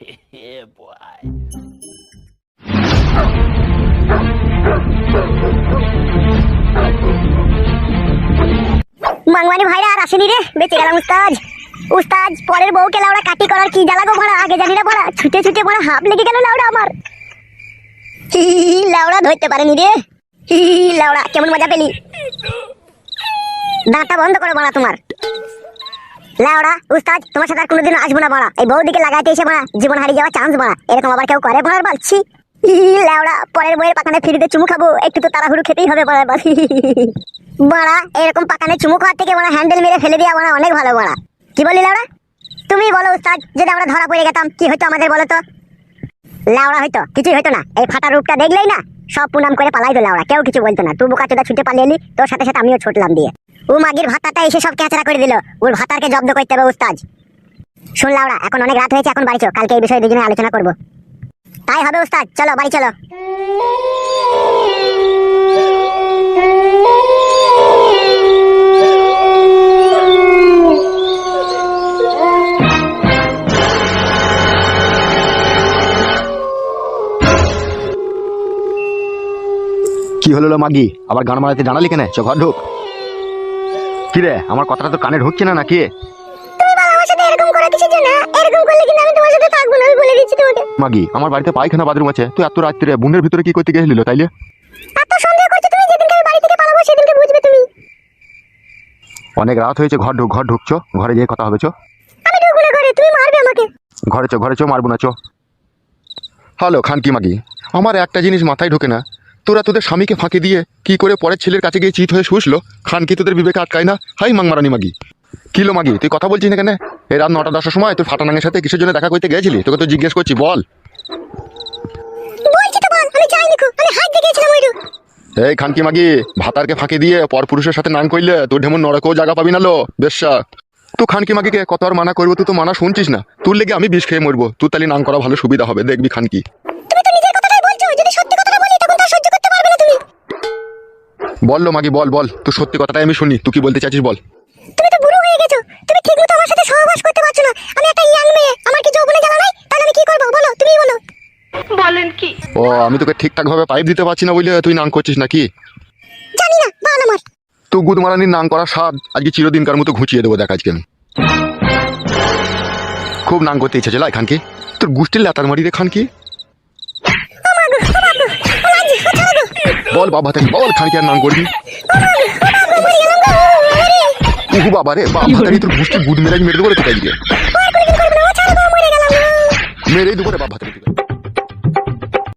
yeah, boy. মাংমানি ভাইরা আসেনি রে বেঁচে গেলাম উস্তাজ উস্তাজ পরের বউকে লাউড়া কাটি করার কি জ্বালা গো আগে জানি না ভাড়া। ছুটে ছুটে ভাড়া হাফ লেগে গেল লাউড়া আমার। লাউড়া ধরতে পারেনি রে। লাউড়া কেমন মজা পেলি? দাঁতটা বন্ধ করো বাড়া তোমার। উস্তাজ তোমার সাথে আর কোনোদিন আসব না বাড়া। এই লাগাইতে এসে জীবন হারিয়ে চান্স বাড়া। এরকম আবার কেউ করে বলছি পরের বইয়ের ফিরিতে চুমু খাব। একটু তো তাড়াহুড়ো খেতেই হবে বাড়া, এরকম চুমু খাওয়ার থেকে হ্যান্ডেল মেরে ফেলে বাড়া অনেক ভালো বাড়া। কি বলি তুমি বলো, উস্তাদ, যদি আমরা ধরা পড়ে গেতাম, কি হতো আমাদের বলো তো? লাউড়া হয়তো কিছুই হতো না। এই ফাটা রূপটা দেখলেই না, সব পুনাম করে পালাই তো লাউড়া কেউ কিছু বলতো না। তুই বোকা চোদা ছুটে পালিয়ে এলি, তোর সাথে সাথে আমিও ছুটলাম দিয়ে। ও মাগির ভাতাটা এসে সব ক্যাচরা করে দিল। ওর ভাতারকে জব্দ করতে হবে উস্তাজ শুন, লাউড়া, এখন অনেক রাত হয়েছে, এখন বাড়ি চো কালকে এই বিষয়ে দুজনে আলোচনা করব। তাই হবে, উস্তাদ। চলো, বাড়ি চলো। কি হলো মাগি? আবার গান মারাতে জানালি কেন? চ ঘর ঢুক। কি রে আমার কথাটা তো কানে ঢুকছে না নাকি? তুমি বলো আমার সাথে এরকম করা কিছু না এরকম করলে কিন্তু আমি তোমার সাথে থাকব না আমি বলে দিচ্ছি তোমাকে। মাগি আমার বাড়িতে পায়খানা বাথরুম আছে তুই এত রাত্রে বুনের ভিতরে কি করতে গেছিলি তাইলে? এত সন্দেহ করছ তুমি যেদিনকে আমি বাড়ি থেকে পালাবো সেদিনকে বুঝবে তুমি। অনেক রাত হয়েছে ঘর ঢুক ঘর ঢুকছো ঘরে গিয়ে কথা হবে চো। আমি ঢুকবো না ঘরে তুমি মারবে আমাকে। ঘরে চো ঘরে চো মারবো না চো। হ্যালো খানকি মাগি আমার একটা জিনিস মাথায় ঢোকে না তোরা তোদের স্বামীকে ফাঁকি দিয়ে কি করে পরের ছেলের কাছে গিয়ে চিত হয়ে শুষলো? খান কি তোদের বিবেকে আটকায় না? হাই মাংমারানি মাগি। কিলো মাগি তুই কথা বলছিস না কেন এই রাত নটা দশটার সময় তুই ফাটানাঙ্গের সাথে কিসের জন্য দেখা করতে গেছিলি তোকে তো জিজ্ঞেস করছি বল। তো এই খানকি মাগি ভাতারকে ফাঁকি দিয়ে পর পুরুষের সাথে নাং করলে তোর ঢেমন নরকেও জায়গা পাবি না লো? বেশ্যা তুই খানকি মাগিকে কত আর মানা করব তুই তো মানা শুনছিস না। তোর লেগে আমি বিষ খেয়ে মরবো। তুই তাহলে নাং করা ভালো সুবিধা হবে দেখবি খানকি বল লো মাগি বল বল। তুই সত্যি কথাটাই আমি শুনি। তুই কি বলতে চাইছিস বল। তুমি তো বুড়ো হয়ে গেছো। তুমি ঠিক মতো আমার সাথে সহবাস করতে পারছ না। আমি একটা ইয়াং মেয়ে। আমার কি যৌবনে জ্বালা নাই? তাহলে আমি কি করব? বলো তুমিই বলো। বলেন কি? ও আমি তোকে ঠিকঠাক ভাবে পাইপ দিতে পারছি না বলে তুই নাং করছিস নাকি? জানি না বল আমার। তুই গুদমারানির নাং করা স্বাদ আজকে চিরদিনকার মতো ঘুচিয়ে দেবো দেখ আজকে আমি। খুব নাং করতে ইচ্ছা ছিল খানকি তোর গুষ্টির লাতার মারি রে খানকি বল, বাবা তাই বল খানকি আর নাম করবি? উহু, বাবা রে, বাবা তাই তোর গুষ্টি বুধ মেরে মেরে দেবো রে তোকে মেরেই দেবো রে বাবা তাই